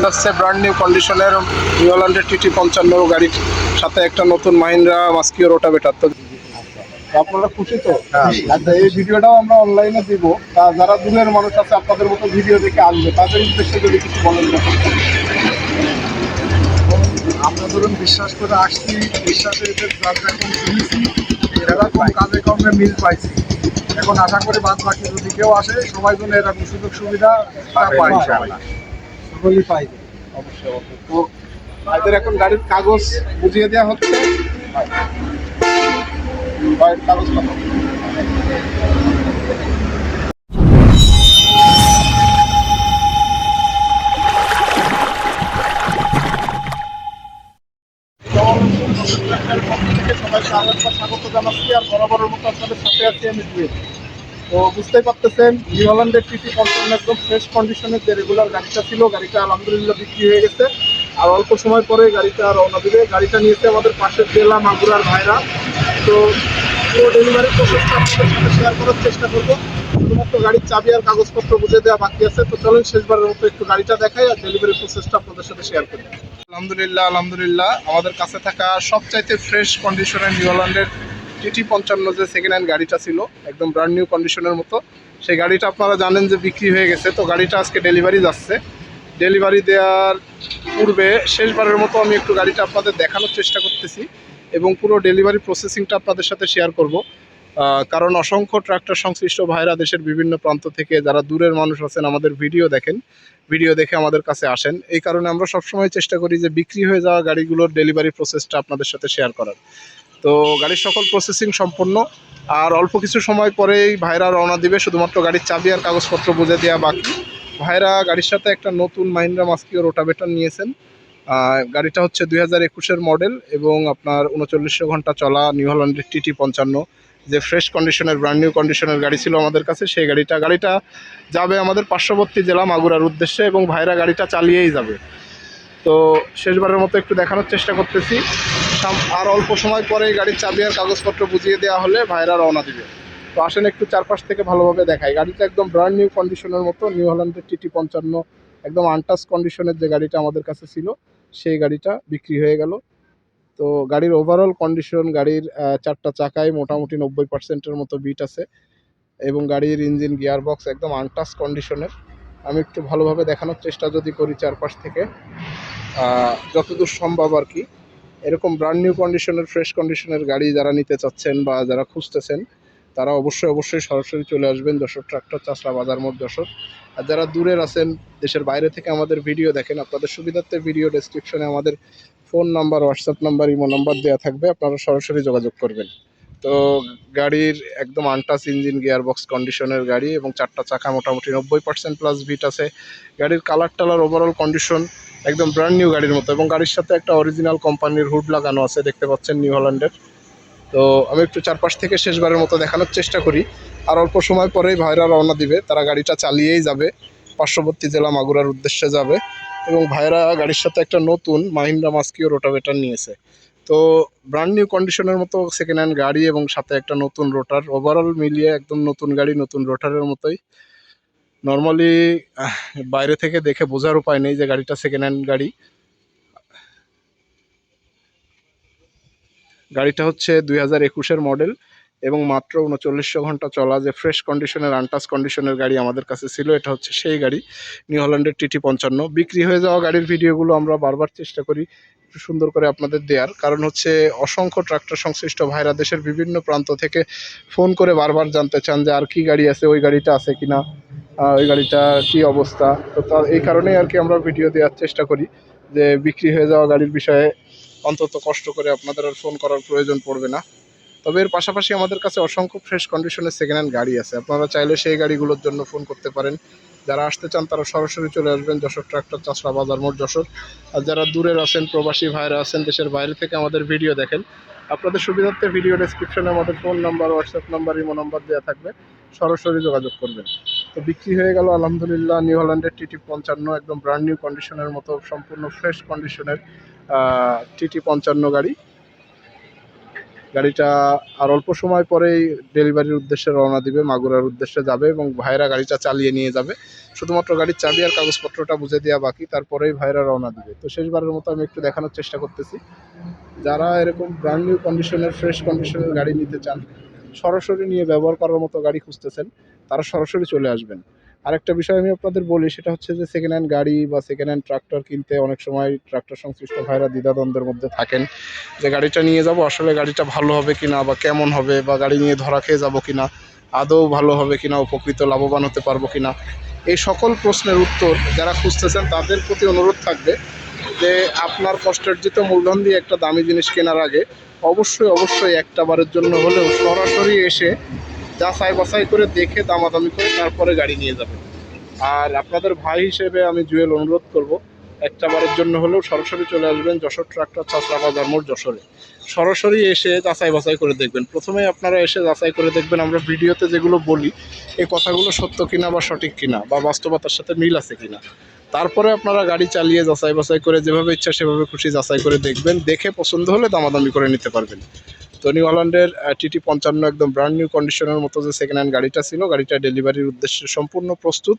হয়ে যাচ্ছে brand new কন্ডিশনের নিউল্যান্ডের টিটি পঞ্চান্ন গাড়ির সাথে একটা নতুন মাহিন্দ্রা মাস্কিও রোটাভেটার তো তো আপনারা খুশি তো? আচ্ছা এই ভিডিওটাও আমরা অনলাইনে দিব। তা যারা দূরের মানুষ আছে আপনাদের মতো ভিডিও দেখে আসবে। তাদের উদ্দেশ্যে যদি কিছু বলেন। আমরা ধরুন বিশ্বাস করে আসছি বিশ্বাসের যাত্রা এখন শুনেছি এরকম কাজে কর্মে মিল পাইছি। এখন আশা করি বাদ বাকি যদি কেউ আসে সবাই যেন এরকম সুযোগ সুবিধা পাই সকলেই পাই। অবশ্যই অবশ্যই। তো ভাইদের এখন গাড়ির কাগজ বুঝিয়ে দেওয়া হচ্ছে। আরেকবার স্বাগত জানাচ্ছি, আর বরাবরের মতো আপনাদের সাথে আছি আমি তো বুঝতেই পারতেছেন, নিউ হল্যান্ডের টিটি পঞ্চান্ন একদম ফ্রেশ কন্ডিশনের যে রেগুলার গাড়িটা ছিল, গাড়িটা আলহামদুলিল্লাহ বিক্রি হয়ে গেছে। আর অল্প সময় পরে গাড়িটা রওনা দিবে। গাড়িটা নিয়েছে আমাদের পাশের জেলা মাগুরার ভাইরা। তো পুরো ডেলিভারি প্রসেসটা আপনাদের সাথে শেয়ার করার চেষ্টা করব। শুধুমাত্র গাড়ির চাবি আর কাগজপত্র বুঝে দেওয়া বাকি আছে। তো চলেন শেষবারের মতো একটু গাড়িটা দেখাই আর ডেলিভারি প্রসেসটা আপনাদের সাথে শেয়ার করি। আলহামদুলিল্লাহ আলহামদুলিল্লাহ। আমাদের কাছে থাকা সবচাইতে ফ্রেশ কন্ডিশনের নিউল্যান্ডের টিটি পঞ্চান্ন যে সেকেন্ড হ্যান্ড গাড়িটা ছিল, একদম ব্র্যান্ড নিউ কন্ডিশনের মতো। সেই গাড়িটা আপনারা জানেন যে বিক্রি হয়ে গেছে, তো গাড়িটা আজকে ডেলিভারি যাচ্ছে। ডেলিভারি দেওয়ার পূর্বে শেষবারের মতো আমি একটু গাড়িটা আপনাদের দেখানোর চেষ্টা করতেছি এবং পুরো ডেলিভারি প্রসেসিংটা আপনাদের সাথে শেয়ার করব। কারণ অসংখ্য ট্রাক্টর সংশ্লিষ্ট ভাইরা দেশের বিভিন্ন প্রান্ত থেকে যারা দূরের মানুষ আছেন আমাদের ভিডিও দেখেন ভিডিও দেখে আমাদের কাছে আসেন। এই কারণে আমরা সবসময় চেষ্টা করি যে বিক্রি হয়ে যাওয়া গাড়িগুলোর ডেলিভারি প্রসেসটা আপনাদের সাথে শেয়ার করার। তো গাড়ির সকল প্রসেসিং সম্পন্ন আর অল্প কিছু সময় পরেই ভাইরা রওনা দিবে, শুধুমাত্র গাড়ির চাবি আর কাগজপত্র বুঝে দেওয়া বাকি। ভাইরা গাড়ির সাথে একটা নতুন মাহিন্দ্রা মাস্কিও রোটাভেটার নিয়েছেন। গাড়িটা হচ্ছে দুই হাজার একুশের মডেল এবং আপনার উনচল্লিশশো ঘণ্টা চলা নিউ হল্যান্ডের টিটি পঞ্চান্ন। যে ফ্রেশ কন্ডিশনের ব্র্যান্ড নিউ কন্ডিশনের গাড়ি ছিল আমাদের কাছে, সেই গাড়িটা গাড়িটা যাবে আমাদের পার্শ্ববর্তী জেলা মাগুরার উদ্দেশ্যে এবং ভাইরা গাড়িটা চালিয়েই যাবে। তো শেষবারের মতো একটু দেখানোর চেষ্টা করতেছি। আর অল্প সময় পরে গাড়ির চাবি আর কাগজপত্র বুঝিয়ে দেওয়া হলে ভাইরা রওনা দিবে। তো আসেন একটু চারপাশ থেকে ভালোভাবে দেখাই। গাড়িটা একদম ব্র্যান্ড নিউ কন্ডিশনের মতো নিউ হল্যান্ডের টিটি পঞ্চান্ন, একদম আনটাচ কন্ডিশনের যে গাড়িটা আমাদের কাছে ছিল, সেই গাড়িটা বিক্রি হয়ে গেল। তো গাড়ির ওভারঅল কন্ডিশন গাড়ির চারটা চাকায় মোটামুটি নব্বই পার্সেন্টের মতো বিট আছে এবং গাড়ির ইঞ্জিন গিয়ার বক্স একদম আনটাচ কন্ডিশনের আমি একটু ভালোভাবে দেখানোর চেষ্টা যদি করি চারপাশ থেকে। যতদূর সম্ভব আর কি। এরকম ব্র্যান্ড নিউ কন্ডিশনের ফ্রেশ কন্ডিশনের গাড়ি যারা নিতে চাচ্ছেন বা যারা খুঁজতেছেন, তারা অবশ্যই অবশ্যই সরাসরি চলে আসবেন যশোর ট্রাক্টর চাষরা বাজার মোড় যশোর। আর যারা দূরের আছেন, দেশের বাইরে থেকে আমাদের ভিডিও দেখেন, আপনাদের সুবিধার্থে ভিডিও ডেসক্রিপশনে আমাদের phone number WhatsApp number imo number দেওয়া থাকবে, আপনারা সরাসরি যোগাযোগ করবেন। তো গাড়ির একদম আনটাচ ইঞ্জিন গিয়ার বক্স কন্ডিশনের গাড়ি এবং চারটা চাকা মোটামুটি নব্বই পার্সেন্ট প্লাস ভিট আছে। গাড়ির কালার টালার ওভারঅল কন্ডিশন একদম ব্র্যান্ড নিউ গাড়ির মতো এবং গাড়ির সাথে একটা অরিজিনাল কোম্পানির হুড লাগানো আছে, দেখতে পাচ্ছেন নিউ হল্যান্ডের তো আমি একটু চারপাশ থেকে শেষবারের মতো দেখানোর চেষ্টা করি। আর অল্প সময় পরেই ভাইরা রওনা দিবে, তারা গাড়িটা চালিয়েই যাবে, পার্শ্ববর্তী জেলা মাগুরার উদ্দেশ্যে যাবে এবং ভাইরা গাড়ির সাথে একটা নতুন মাহিন্দ্রা মাস্কিও রোটাভেটার নিয়েছে। তো ব্র্যান্ড নিউ কন্ডিশনের মতো সেকেন্ড হ্যান্ড গাড়ি এবং সাথে একটা নতুন রোটার ওভারঅল মিলিয়ে একদম নতুন গাড়ি, নতুন রোটারের মতোই। নর্মালি বাইরে থেকে দেখে বোঝার উপায় নেই যে গাড়িটা সেকেন্ড হ্যান্ড গাড়ি। গাড়িটা হচ্ছে দুই হাজার একুশের মডেল এবং মাত্র উনচল্লিশশো ঘণ্টা চলা যে ফ্রেশ কন্ডিশনের আনটাচ কন্ডিশনের গাড়ি আমাদের কাছে ছিল, এটা হচ্ছে সেই গাড়ি নিউ হল্যান্ডের টিটি পঞ্চান্ন। বিক্রি হয়ে যাওয়া গাড়ির ভিডিওগুলো আমরা বারবার চেষ্টা করি একটু সুন্দর করে আপনাদের দেওয়ার কারণ হচ্ছে অসংখ্য ট্রাক্টর সংশ্লিষ্ট ভাইরা দেশের বিভিন্ন প্রান্ত থেকে ফোন করে বারবার জানতে চান যে আর কি গাড়ি আছে ওই গাড়িটা আছে কিনা আহ, ওই গাড়িটা কি অবস্থা। তো তা এই কারণেই আর কি আমরা ভিডিও দেওয়ার চেষ্টা করি যে বিক্রি হয়ে যাওয়া গাড়ির বিষয়ে অন্তত কষ্ট করে আপনাদের আর ফোন করার প্রয়োজন পড়বে না। তবে এর পাশাপাশি আমাদের কাছে অসংখ্য ফ্রেশ কন্ডিশনের সেকেন্ড হ্যান্ড গাড়ি আছে। আপনারা চাইলে সেই গাড়িগুলোর জন্য ফোন করতে পারেন। যারা আসতে চান তারা সরাসরি চলে আসবেন যশোর ট্রাক্টর চাষরা বাজার মোড় যশোর। আর যারা দূরের আছেন, প্রবাসী ভাইরা আছেন, দেশের বাইরে থেকে আমাদের ভিডিও দেখেন, আপনাদের সুবিধার্থে ভিডিও ডেসক্রিপশনে আমাদের phone number WhatsApp number imo number দেওয়া থাকবে, সরাসরি যোগাযোগ করবেন। তো বিক্রি হয়ে গেল আলহামদুলিল্লাহ নিউ হল্যান্ডের টিটি পঞ্চান্ন, একদম ব্র্যান্ড নিউ কন্ডিশনের মতো, সম্পূর্ণ ফ্রেশ কন্ডিশনের টিটি পঞ্চান্ন গাড়ি। গাড়িটা আর অল্প সময় পরেই ডেলিভারির উদ্দেশ্যে রওনা দিবে, মাগুরার উদ্দেশ্যে যাবে এবং ভাইরা গাড়িটা চালিয়ে নিয়ে যাবে। শুধুমাত্র গাড়ির চাবি আর কাগজপত্রটা বুঝে দেওয়া বাকি, তারপরেই ভাইরা রওনা দিবে। তো শেষবারের মতো আমি একটু দেখানোর চেষ্টা করতেছি। যারা এরকম ব্র্যান্ড নিউ কন্ডিশনের ফ্রেশ কন্ডিশনের গাড়ি নিতে চান, সরাসরি নিয়ে ব্যবহার করার মতো গাড়ি খুঁজতেছেন, তারা সরাসরি চলে আসবেন। আরেকটা বিষয় আমি আপনাদের বলি, সেটা হচ্ছে যে সেকেন্ড হ্যান্ড গাড়ি বা সেকেন্ড হ্যান্ড ট্রাক্টর কিনতে অনেক সময় ট্রাক্টর সংশ্লিষ্ট ভাইরা দ্বিধাদ্বন্দ্বের মধ্যে থাকেন যে গাড়িটা নিয়ে যাব, আসলে গাড়িটা ভালো হবে কিনা বা কেমন হবে বা গাড়ি নিয়ে ধরা খেয়ে যাব কিনা, আদৌ ভালো হবে কিনা, উপকৃত, লাভবান হতে পারব কিনা? এই সকল প্রশ্নের উত্তর যারা খুঁজতেছেন, তাদের প্রতি অনুরোধ থাকবে যে আপনার কষ্টার্জিত মূলধন দিয়ে একটা দামি জিনিস কেনার আগে অবশ্যই অবশ্যই একটা বারের জন্য হলেও সরাসরি এসে যাচাই বাছাই করে দেখে দামাদামি করে তারপরে গাড়ি নিয়ে যাবেন আর আপনাদের ভাই হিসেবে আমি জুয়েল অনুরোধ করব একটা বারের জন্য হলেও সরাসরি চলে আসবেন যশোর ট্রাক্টর চাষরা বাজার মোড় যশোরে। সরাসরি এসে যাচাই বাছাই করে দেখবেন। প্রথমে আপনারা এসে যাচাই করে দেখবেন, আমরা ভিডিওতে যেগুলো বলি, এই কথাগুলো সত্য কিনা বা সঠিক কিনা বা বাস্তবতার সাথে মিল আছে কিনা। তারপরে আপনারা গাড়ি চালিয়ে যাচাই বাছাই করে যেভাবে ইচ্ছা সেভাবে খুশি যাচাই করে দেখবেন, দেখে পছন্দ হলে দামাদামি করে নিতে পারবেন। নিউ হল্যান্ডের টিটি পঞ্চান্ন একদম ব্র্যান্ড নিউ কন্ডিশনের মতো যে সেকেন্ড হ্যান্ড গাড়িটা ছিল, গাড়িটা ডেলিভারির উদ্দেশ্যে সম্পূর্ণ প্রস্তুত।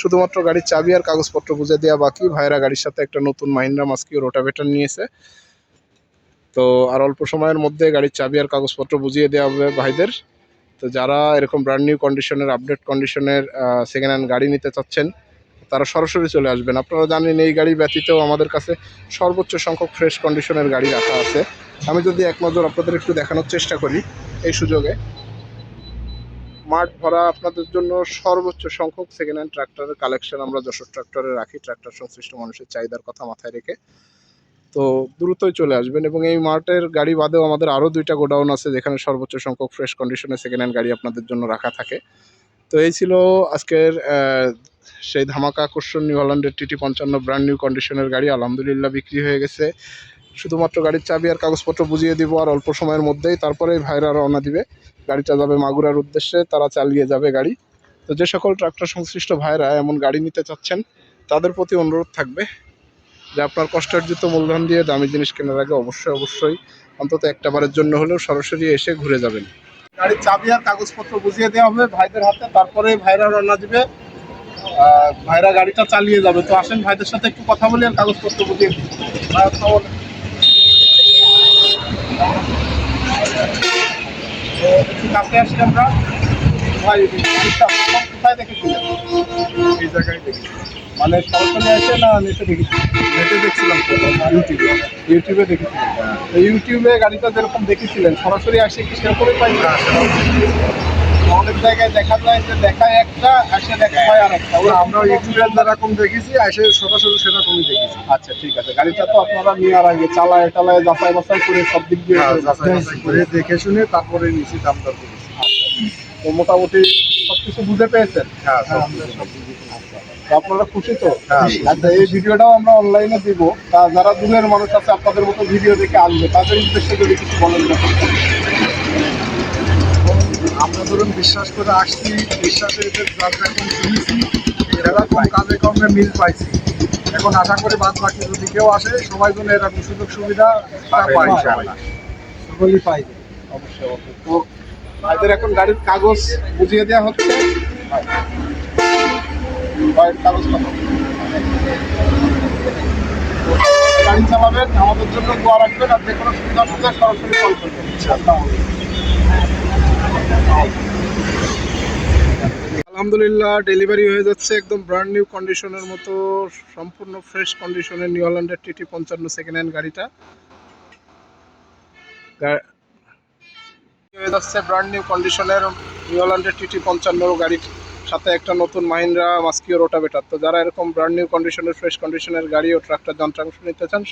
শুধুমাত্র গাড়ির চাবি আর কাগজপত্র বুঝে দেওয়া বাকি, ভাইরা গাড়ির সাথে একটা নতুন মাহিন্দ্রা মাস্কিও রোটাভেটার নিয়েছে। তো আর অল্প সময়ের মধ্যে গাড়ির চাবি আর কাগজপত্র বুঝিয়ে দেওয়া হবে ভাইদের। তো যারা এরকম ব্র্যান্ড নিউ কন্ডিশনের আপডেট কন্ডিশনের সেকেন্ড হ্যান্ড গাড়ি নিতে চাচ্ছেন, তারা সরাসরি চলে আসবেন। আপনারা জানেন এই গাড়ি ব্যতীতও আমাদের কাছে সর্বোচ্চ সংখ্যক ফ্রেশ কন্ডিশনের গাড়ি রাখা আছে। আমি যদি এক নজর আপনাদের একটু দেখানোর চেষ্টা করি এই সুযোগে। মাঠ ভরা আপনাদের জন্য সর্বোচ্চ সংখ্যক সেকেন্ড হ্যান্ড ট্রাক্টরের কালেকশন আমরা যশোর ট্রাক্টরে রাখি। ট্রাক্টর সংশ্লিষ্ট মানুষের চাহিদার কথা মাথায় রেখে। তো দ্রুতই চলে আসবেন এবং এই মার্টের গাড়ি বাদেও আমাদের আরও দুইটা গোডাউন আছে যেখানে সর্বোচ্চ সংখ্যক ফ্রেশ কন্ডিশনে সেকেন্ড হ্যান্ড গাড়ি আপনাদের জন্য রাখা থাকে। তো এই ছিল আজকের সেই ধামাকা আকর্ষণ নিউ হল্যান্ডের টিটি পঞ্চান্ন ব্র্যান্ড নিউ কন্ডিশনের গাড়ি। আলহামদুলিল্লাহ বিক্রি হয়ে গেছে। শুধুমাত্র গাড়ির চাবি আর কাগজপত্র বুঝিয়ে দিব আর অল্প সময়ের মধ্যেই তারপরেই ভাইরা রওনা দিবে। গাড়িটা যাবে মাগুরার উদ্দেশ্যে, তারা চালিয়ে যাবে গাড়ি। তো যে সকল ট্রাক্টর সংশ্লিষ্ট ভাইরা এমন গাড়ি নিতে চাচ্ছেন, তাদের প্রতি অনুরোধ থাকবে যে আপনার কষ্টার্জিত মূলধন দিয়ে দামি জিনিস কেনার আগে অবশ্যই অবশ্যই অন্তত একটা বারের জন্য হলেও সরাসরি এসে ঘুরে যাবেন। গাড়ির চাবি আর কাগজপত্র বুঝিয়ে দেওয়া হবে ভাইদের হাতে, তারপরে ভাইরা রওনা দিবে। ভাইরা গাড়িটা চালিয়ে যাবে। তো আসেন ভাইদের সাথে একটু কথা বলি আর কাগজপত্র বুঝিয়ে দিই ভাই, আসসালামু আলাইকুম। তো একটু কাছে আসি আমরা? ভাই কোথায় দেখেছিলেন এই জায়গায় দেখি মানে সরাসরি আসে না নেটে দেখেছি নেটে দেখছিলাম ইউটিউবে ইউটিউবে দেখেছিলাম ইউটিউবে গাড়িটা যেরকম দেখেছিলেন সরাসরি আসে কি সেরকমই পাই? না। অনেক জায়গায় দেখা যায় যে দেখায় একটা আসে দেখা হয় আর একটা ওরা আমরা ইউটিউবের যেরকম দেখেছি এসে সরাসরি সেরকমই দেখেছি। আচ্ছা ঠিক আছে। গাড়িটা তো আপনারা নেওয়ার আগে চালায় টালায় যাচাই বাছাই করে সব দিক দিয়ে হ্যাঁ, করে দেখে শুনে তারপরে নিচে দাম দর করেছি। তো মোটামুটি সব কিছু বুঝে পেয়েছেন? হ্যাঁ হ্যাঁ, আপনারা খুশি তো? হ্যাঁ। আচ্ছা এই ভিডিওটাও আমরা অনলাইনে দিব। তা যারা দূরের মানুষ আছে আপনাদের মতো ভিডিও দেখে আসবে। তাদের উদ্দেশ্যে যদি কিছু বলেন। ধরুন বিশ্বাস করে আসছি বিশ্বাসের যার এখন কিনেছি এরকম কাজে কর্মে মিল পাইছি। এখন আশা করি বাদ বাকি যদি কেউ আসে সবাই যেন এরকম সুযোগ সুবিধা পায়। ইনশাআল্লাহ। সকলেই পাইবে। অবশ্যই তো ভাইদের এখন গাড়ির কাগজ বুঝিয়ে দেওয়া হচ্ছে। কাগজ গাড়ি চালাবেন আমাদের জন্য দোয়া রাখবেন আর যে কোনো সুবিধা সুবিধা সরাসরি কল করবেন আলহামদুলিল্লাহ ডেলিভারি হয়ে যাচ্ছে একদম ব্র্যান্ড নিউ কন্ডিশনের মতো, সম্পূর্ণ ফ্রেশ কন্ডিশনের নিউ হল্যান্ডের টিটি পঞ্চান্ন সেকেন্ড হ্যান্ড গাড়িটা। হয়ে যাচ্ছে ব্র্যান্ড নিউ কন্ডিশনের নিউ হল্যান্ডের টিটি পঞ্চান্ন গাড়ির সাথে একটা নতুন মাহিন্দ্রা মাস্কিও রোটাভেটার তো যারা এরকম ব্র্যান্ড নিউ কন্ডিশনের ফ্রেশ কন্ডিশনের গাড়ি ও ট্রাক্টর যন্ত্রাংশ নিতে চান